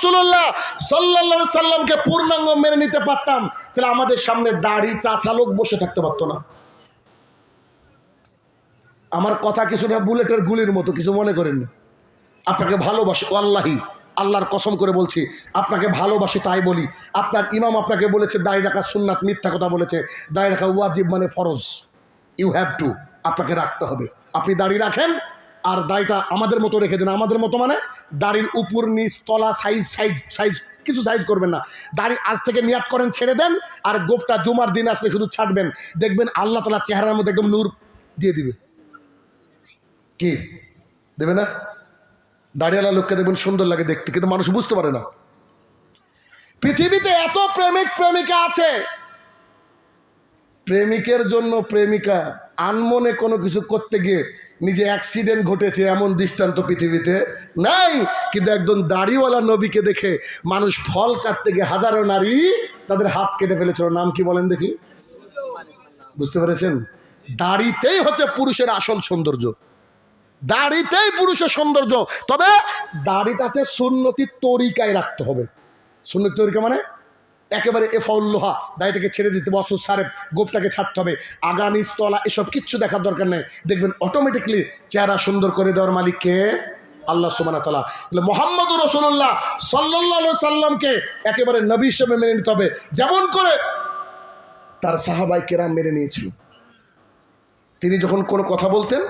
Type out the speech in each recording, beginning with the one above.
রসুল্লাহ সাল্লা সাল্লামকে পূর্ণাঙ্গ মেনে নিতে পারতাম, তাহলে আমাদের সামনে দাড়ি, চাচা লোক বসে থাকতে পারতো না। আমার কথা কিছুটা বুলেটের গুলির মতো, কিছু মনে করেন না। আপনাকে ভালোবাসি আল্লাহি আল্লাহর কসম করে বলছি, আপনাকে ভালোবাসি তাই বলি, আপনার ইমাম আপনাকে বলেছে, দাড়ি রাখা সুন্নাত, মিথ্যা কথা বলেছে, দাড়ি রাখা ওয়াজিব মানে ফরজ। ইউ হ্যাভ টু আপনাকে রাখতে হবে। আপনি দাড়ি রাখেন আর দাড়িটা আমাদের মতো রেখে দেন। আমাদের মতো মানে দাড়ির উপর, নিচ, তলা সাইজ সাইজ সাইজ কিছু সাইজ করবেন না। দাড়ি আজ থেকে নিয়াত করেন, ছেড়ে দেন আর গোপটা জুমার দিন আসলে শুধু ছাড়বেন। দেখবেন আল্লাহ তালা চেহারার মধ্যে একদম নূর দিয়ে দিবে। কি? দেবে না? দাঁড়িয়ালা লোককে দেখবেন সুন্দর লাগে দেখতে, কিন্তু মানুষ বুঝতে পারে না। পৃথিবীতে এত প্রেমিক, প্রেমিকা আছে। প্রেমিকের জন্য প্রেমিকা, আনমনে কোনো কিছু করতে গিয়ে নিজে অ্যাক্সিডেন্ট ঘটেছে এমন দৃষ্টান্ত পৃথিবীতে। নাই, কিন্তু একজন দাড়িওয়ালা নবীকে দেখে মানুষ ফল কাটতে গিয়ে হাজারো নারী তাদের হাত কেটে ফেলেছিল। নাম কি বলেন দেখি। বুঝতে পেরেছেন? দাড়িতেই হচ্ছে পুরুষের আসল সৌন্দর্য। দাড়িতেই পুরুষের সৌন্দর্য। তবে দাড়িটা আছে সুন্নতির তরিকায় রাখতে হবে। সুন্নতি তরিকা মানে একেবারে এফাউল্লোহা দাড়িটাকে ছেড়ে দিতে হবে অসুর সারেপ গোপটাকে ছাড়তে হবে। আগানি স্তলা, এসব কিচ্ছু দেখার দরকার নেই। দেখবেন অটোমেটিকলি চেহারা সুন্দর করে দেওয়ার মালিককে আল্লাহ সুবানা তালা তাহলে মোহাম্মদ রসুল্লাহ সাল্লাহ সাল্লামকে একেবারে নবী হিসেবে মেনে নিতে হবে। যেমন করে তার সাহাবাই কেরাম মেনে নিয়েছিল। তিনি যখন কোনো কথা বলতেন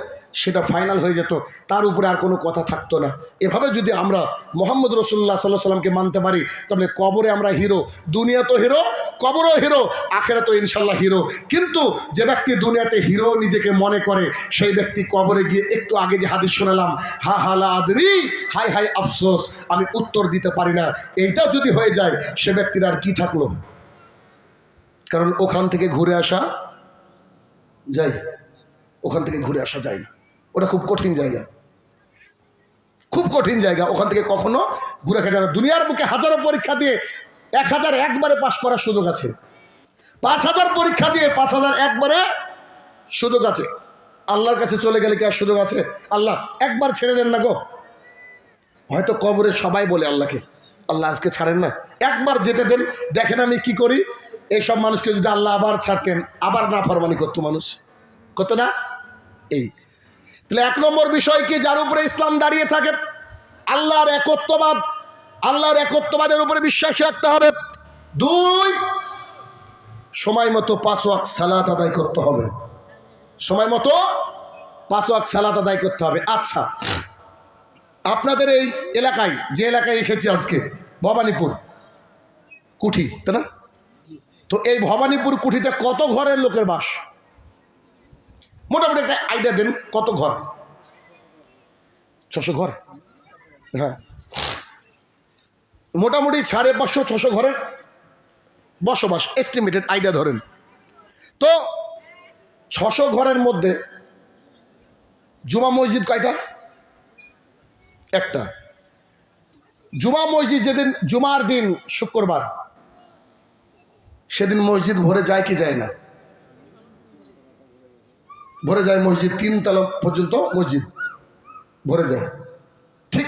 সেটা ফাইনাল হয়ে যেত, তার উপরে আর কোনো কথা থাকতো না। এভাবে যদি আমরা মোহাম্মদ রসুল্লাহ সাল্লাহ সাল্লামকে মানতে পারি, তাহলে কবরে আমরা হিরো দুনিয়া তো হিরো কবরও হিরো আখেরা তো ইনশাল্লাহ হিরো কিন্তু যে ব্যক্তি দুনিয়াতে হিরো নিজেকে মনে করে, সেই ব্যক্তি কবরে গিয়ে একটু আগে যে হাদিস শোনালাম, হা হালা আদরি, হাই হাই আফসোস, আমি উত্তর দিতে পারি না। এইটা যদি হয়ে যায়, সে ব্যক্তির আর কি থাকল? কারণ ওখান থেকে ঘুরে আসা যাই ওখান থেকে ঘুরে আসা যায় না। ওটা খুব কঠিন জায়গা। খুব কঠিন জায়গা। ওখান থেকে কখনো ঘুরে না। দুনিয়ার বুকে হাজারো পরীক্ষা দিয়ে এক হাজার একবারে পাশ করার সুযোগ আছে। পাঁচ হাজার পরীক্ষা দিয়ে পাঁচ হাজার একবারে সুযোগ আছে। আল্লাহর কাছে চলে গেলে কি আর সুযোগ আছে? আল্লাহ, একবার ছেড়ে দেন না গো। হয়তো কবরে সবাই বলে আল্লাহকে, আল্লাহ আজকে ছাড়েন না। একবার যেতে দেন। দেখেন আমি কি করি? এইসব মানুষকে যদি আল্লাহ আবার ছাড়তেন, আবার না ফরমানি করতো মানুষ। কত না? এই তাহলে এক নম্বর বিষয় কি? যার উপরে ইসলাম দাঁড়িয়ে থাকে। আল্লাহর একত্ববাদ, আল্লাহর একত্ববাদের উপরে বিশ্বাস রাখতে হবে। দুই, সময় মতো পাঁচ ওয়াক সালাত আদায় করতে হবে। সময় মতো পাঁচ ওয়াক সালাত আদায় করতে হবে। আচ্ছা আপনাদের এই এলাকায়, যে এলাকায় এসেছি আজকে, ভবানীপুর, কুঠি, তাই না? তো এই ভবানীপুর কুঠিতে কত ঘরের লোকের বাস? মোটামুটি একটা আইডিয়া দেন কত ঘর? ছশো ঘর? হ্যাঁ। মোটামুটি সাড়ে পাঁচশো, ছশো ঘরের বসবাস এস্টিমেটেড আইডিয়া ধরেন। তো ছশো ঘরের মধ্যে জুমা মসজিদ কয়টা? একটা। জুমা মসজিদ যেদিন, জুমার দিন, শুক্রবার, সেদিন মসজিদ ভরে যায় কি যায় না? ভরে যায় মসজিদ তিন তলা পর্যন্ত মসজিদ ভরে যায়।